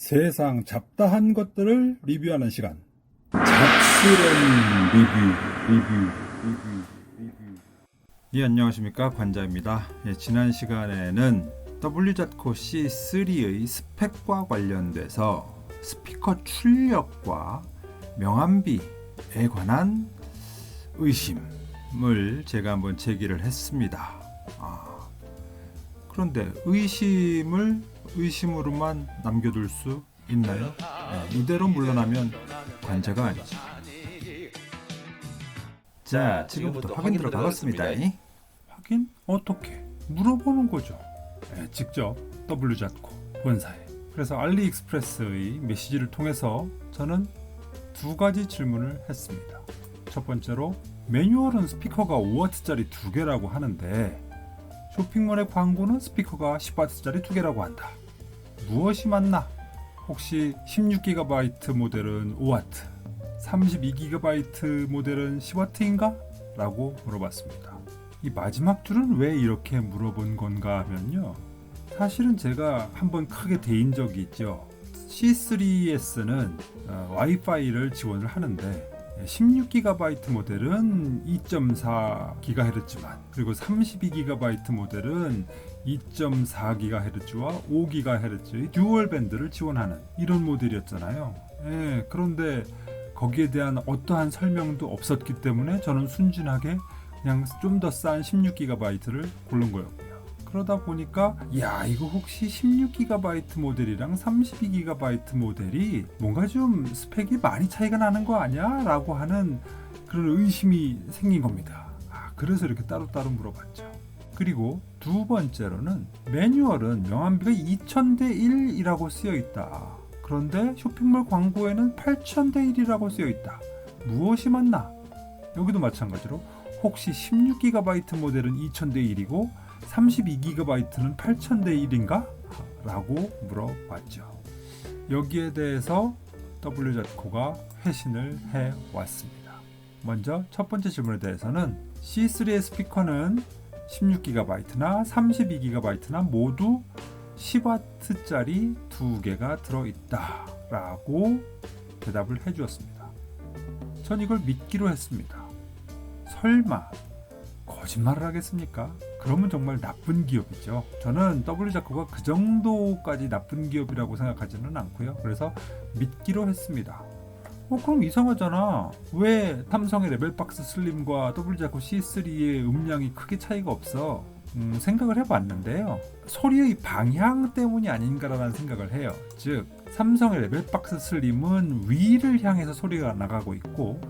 세상 잡다한 것들을 리뷰하는 시간. 잡스런 리뷰, 리뷰, 리뷰, 리뷰. 예, 안녕하십니까. 관자입니다. 예, 지난 시간에는 WZ코 C3의 스펙과 관련돼서 스피커 출력과 명암비에 관한 의심을 제가 한번 제기를 했습니다. 아, 그런데 의심을 의심으로만 남겨둘 수 있나요? 네, 이대로 물러나면 관제가 아니죠. 자, 지금부터 확인 들어가겠습니다. 확인? 어떻게? 물어보는 거죠. 네, 직접 WZ코 본사에. 그래서 알리익스프레스의 메시지를 통해서 저는 두 가지 질문을 했습니다. 첫 번째로 매뉴얼은 스피커가 5W짜리 두 개라고 하는데 쇼핑몰의 광고는 스피커가 10W짜리 두 개라고 한다. 무엇이 맞나? 혹시 16GB 모델은 5W, 32GB 모델은 10W인가? 라고 물어봤습니다. 이 마지막 줄은 왜 이렇게 물어본 건가 하면요. 사실은 제가 한번 크게 대인 적이 있죠. C3S는 어, 와이파이를 지원을 하는데 16GB 모델은 2.4GHz만 그리고 32GB 모델은 2.4GHz와 5GHz의 듀얼 밴드를 지원하는 이런 모델이었잖아요. 예, 그런데 거기에 대한 어떠한 설명도 없었기 때문에 저는 순진하게 그냥 좀 더 싼 16GB를 고른 거였고요. 그러다 보니까 야 이거 혹시 16GB 모델이랑 32GB 모델이 뭔가 좀 스펙이 많이 차이가 나는 거 아니야? 라고 하는 그런 의심이 생긴 겁니다. 아, 그래서 이렇게 따로따로 물어봤죠. 그리고 두 번째로는 매뉴얼은 명암비가 2000대 1이라고 쓰여 있다. 그런데 쇼핑몰 광고에는 8000대 1이라고 쓰여 있다. 무엇이 맞나? 여기도 마찬가지로 혹시 16GB 모델은 2000대 1이고 32GB는 8000대 1인가? 라고 물어봤죠. 여기에 대해서 WZ코가 회신을 해 왔습니다. 먼저 첫 번째 질문에 대해서는 C3의 스피커는 16GB나 32GB나 모두 10W짜리 두 개가 들어있다 라고 대답을 해 주었습니다. 전 이걸 믿기로 했습니다. 설마 거짓말을 하겠습니까? 그러면 정말 나쁜 기업이죠. 저는 W자코가 그 정도까지 나쁜 기업이라고 생각하지는 않고요. 그래서 믿기로 했습니다. 어, 그럼 이상하잖아. 왜 삼성의 레벨박스 슬림과 W자코 C3의 음량이 크게 차이가 없어? 음, 생각을 해봤는데요. 소리의 방향 때문이 아닌가라는 생각을 해요. 즉, 삼성의 레벨박스 슬림은 위를 향해서 소리가 나가고 있고,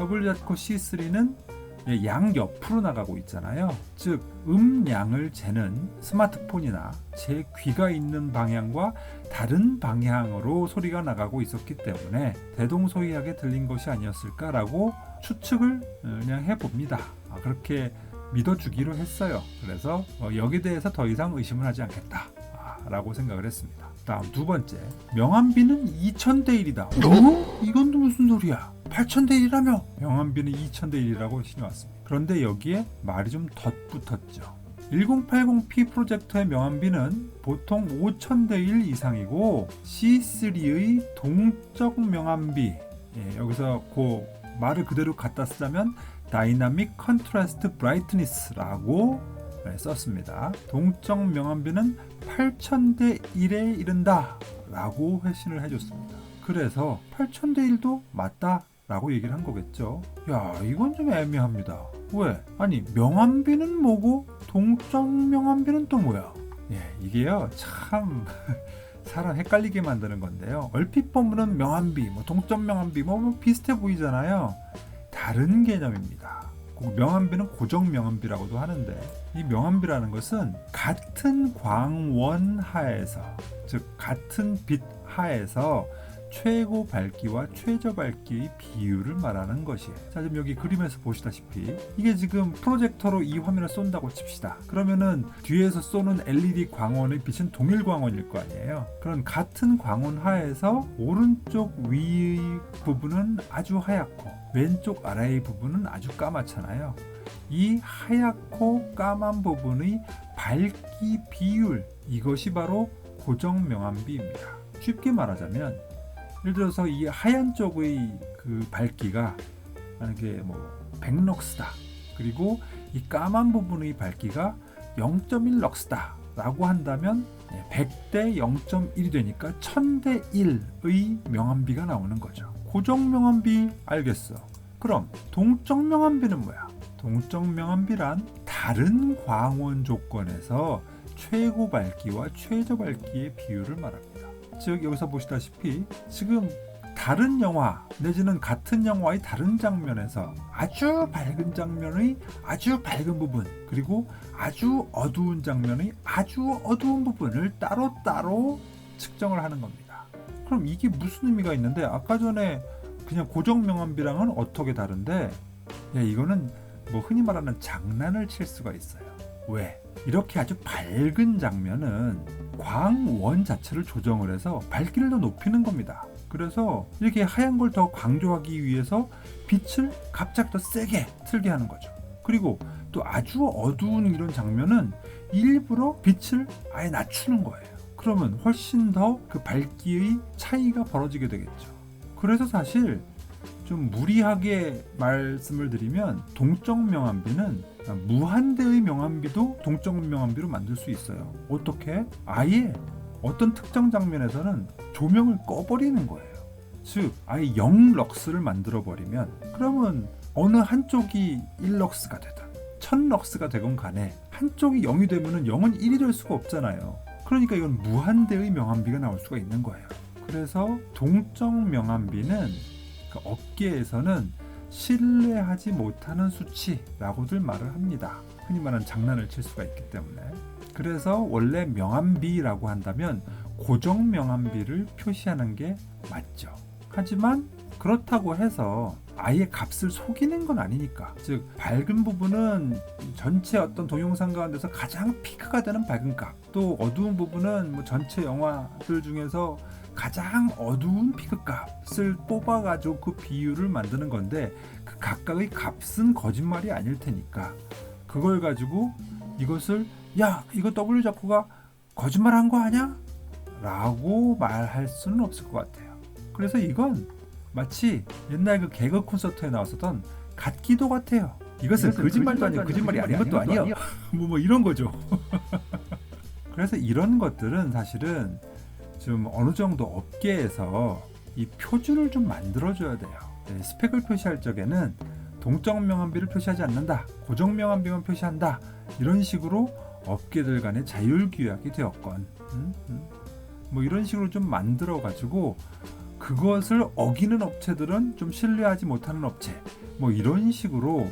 W자코 C3는 예, 양 옆으로 나가고 있잖아요. 즉 음량을 재는 스마트폰이나 제 귀가 있는 방향과 다른 방향으로 소리가 나가고 있었기 때문에 대동소이하게 들린 것이 아니었을까라고 추측을 어, 그냥 해봅니다. 아, 그렇게 믿어주기로 했어요. 그래서 어, 여기에 대해서 더 이상 의심을 하지 않겠다. 라고 생각을 했습니다. 다음 두 번째 명암비는 2000대 1이다. 어? 이건 또 무슨 소리야? 8,000대 1이라며 명암비는 2,000대 1이라고 신어왔습니다. 그런데 여기에 말이 좀 덧붙었죠. 1080p 프로젝터의 명암비는 보통 5,000대 1 이상이고 C3의 동적 명암비 예, 여기서 그 말을 그대로 갖다 쓰자면 다이나믹 컨트라스트 브라이트니스라고 썼습니다. 동적 명암비는 8,000대 1에 이른다 라고 회신을 해줬습니다. 그래서 8,000대 1도 맞다 라고 얘기를 한 거겠죠. 야, 이건 좀 애매합니다. 왜? 아니, 명암비는 뭐고, 동적 명암비는 또 뭐야? 예, 이게요, 참. 사람 헷갈리게 만드는 건데요. 얼핏 보면은 명암비, 뭐 동적 명암비, 뭐, 뭐 비슷해 보이잖아요. 다른 개념입니다. 명암비는 고정 명암비라고도 하는데 이 명암비라는 것은 같은 광원 하에서 즉 같은 빛 하에서 최고 밝기와 최저 밝기의 비율을 말하는 것이에요. 자, 지금 여기 그림에서 보시다시피 이게 지금 프로젝터로 이 화면을 쏜다고 칩시다. 그러면은 뒤에서 쏘는 LED 광원의 빛은 동일 광원일 거 아니에요. 그런 같은 광원 하에서 오른쪽 위 부분은 아주 하얗고 왼쪽 아래의 부분은 아주 까맣잖아요. 이 하얗고 까만 부분의 밝기 비율 이것이 바로 고정 명암비입니다. 쉽게 말하자면 예를 들어서 이 하얀 쪽의 그 밝기가 만약에 뭐 100럭스다. 그리고 이 까만 부분의 밝기가 0.1 럭스다. 라고 한다면 100대 0.1이 되니까 1000대 1의 명암비가 나오는 거죠. 고정 명암비 알겠어. 그럼 동적 명암비는 뭐야? 동적 명암비란 다른 광원 조건에서 최고 밝기와 최저 밝기의 비율을 말합니다. 즉 여기서 보시다시피 지금 다른 영화 내지는 같은 영화의 다른 장면에서 아주 밝은 장면의 아주 밝은 부분 그리고 아주 어두운 장면의 아주 어두운 부분을 따로따로 측정을 하는 겁니다. 그럼 이게 무슨 의미가 있는데 아까 전에 그냥 고정 명암비랑은 어떻게 다른데 야, 이거는 뭐 흔히 말하는 장난을 칠 수가 있어요. 왜? 이렇게 아주 밝은 장면은 광원 자체를 조정을 해서 밝기를 더 높이는 겁니다. 그래서 이렇게 하얀 걸 더 강조하기 위해서 빛을 갑자기 더 세게 틀게 하는 거죠. 그리고 또 아주 어두운 이런 장면은 일부러 빛을 아예 낮추는 거예요. 그러면 훨씬 더 그 밝기의 차이가 벌어지게 되겠죠. 그래서 사실 좀 무리하게 말씀을 드리면 동적 명암비는 무한대의 명암비도 동적 명암비로 만들 수 있어요. 어떻게? 아예 어떤 특정 장면에서는 조명을 꺼버리는 거예요. 즉, 아예 0럭스를 만들어 버리면 그러면 어느 한쪽이 1럭스가 되든 1000럭스가 되건 간에 한쪽이 0이 되면은 0은 1이 될 수가 없잖아요. 그러니까 이건 무한대의 명암비가 나올 수가 있는 거예요. 그래서 동적 명암비는 그 업계에서는 신뢰하지 못하는 수치라고들 말을 합니다. 흔히 말하는 장난을 칠 수가 있기 때문에. 그래서 원래 명암비라고 한다면 고정 명암비를 표시하는 게 맞죠. 하지만 그렇다고 해서 아예 값을 속이는 건 아니니까. 즉 밝은 부분은 전체 어떤 동영상 가운데서 가장 피크가 되는 밝은 값. 또 어두운 부분은 뭐 전체 영화들 중에서 가장 어두운 피크 값을 뽑아가지고 그 비율을 만드는 건데 그 각각의 값은 거짓말이 아닐 테니까 그걸 가지고 이것을 야 이거 W 자코가 거짓말한 거 아니야? 라고 말할 수는 없을 것 같아요. 그래서 이건 마치 옛날 그 개그 콘서트에 나왔었던 갓기도 같아요. 이것은 거짓말도 아니고 거짓말이 아닌 것도 아니요. 뭐, 뭐 이런 거죠. 그래서 이런 것들은 사실은 좀 어느 정도 업계에서 이 표준을 좀 만들어줘야 돼요. 네, 스펙을 표시할 적에는 동적 명암비를 표시하지 않는다. 고정 명암비만 표시한다. 이런 식으로 업계들 간의 자율 규약이 되었건, 음, 음. 뭐 이런 식으로 좀 만들어 가지고 그것을 어기는 업체들은 좀 신뢰하지 못하는 업체, 뭐 이런 식으로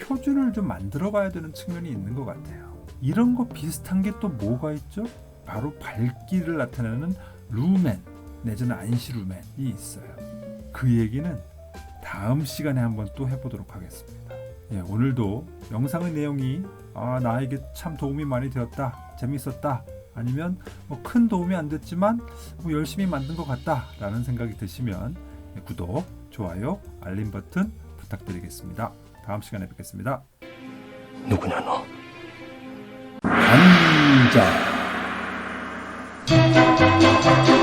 표준을 좀 만들어 가야 되는 측면이 있는 것 같아요. 이런 거 비슷한 게 또 뭐가 있죠? 바로 밝기를 나타내는 루멘 내지는 안시루멘이 있어요. 그 얘기는 다음 시간에 한번 또 해보도록 하겠습니다. 예, 오늘도 영상의 내용이 아, 나에게 참 도움이 많이 되었다, 재밌었다, 아니면 뭐 큰 도움이 안 됐지만 뭐 열심히 만든 것 같다라는 생각이 드시면 예, 구독, 좋아요, 알림 버튼 부탁드리겠습니다. 다음 시간에 뵙겠습니다. 누구냐 너? 감자. Thank you.